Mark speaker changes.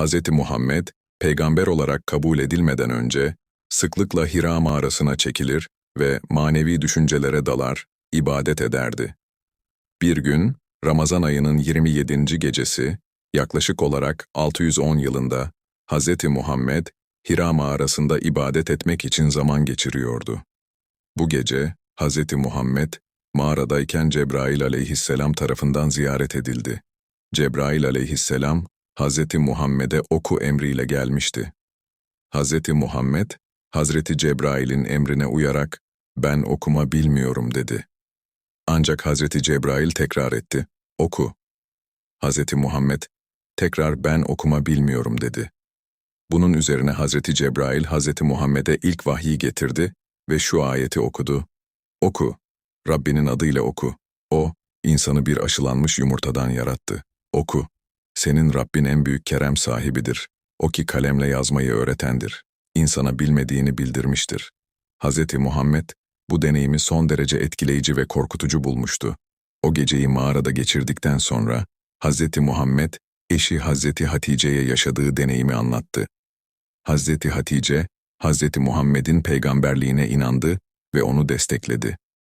Speaker 1: Hz. Muhammed, peygamber olarak kabul edilmeden önce, sıklıkla Hira mağarasına çekilir ve manevi düşüncelere dalar, ibadet ederdi. Bir gün, Ramazan ayının 27. gecesi, yaklaşık olarak 610 yılında, Hz. Muhammed, Hira mağarasında ibadet etmek için zaman geçiriyordu. Bu gece, Hz. Muhammed, mağaradayken Cebrail aleyhisselam tarafından ziyaret edildi. Cebrail aleyhisselam, Hz. Muhammed'e oku emriyle gelmişti. Hz. Muhammed, Hazreti Cebrail'in emrine uyarak, ben okuma bilmiyorum dedi. Ancak Hazreti Cebrail tekrar etti, oku. Hazreti Muhammed, tekrar ben okuma bilmiyorum dedi. Bunun üzerine Hazreti Cebrail Hazreti Muhammed'e ilk vahyi getirdi ve şu ayeti okudu. Oku, Rabbinin adıyla oku. O, insanı bir aşılanmış yumurtadan yarattı. Oku, senin Rabbin en büyük kerem sahibidir. O ki kalemle yazmayı öğretendir. İnsana bilmediğini bildirmiştir. Hz. Muhammed, bu deneyimi son derece etkileyici ve korkutucu bulmuştu. O geceyi mağarada geçirdikten sonra, Hz. Muhammed, eşi Hz. Hatice'ye yaşadığı deneyimi anlattı. Hz. Hatice, Hz. Muhammed'in peygamberliğine inandı ve onu destekledi.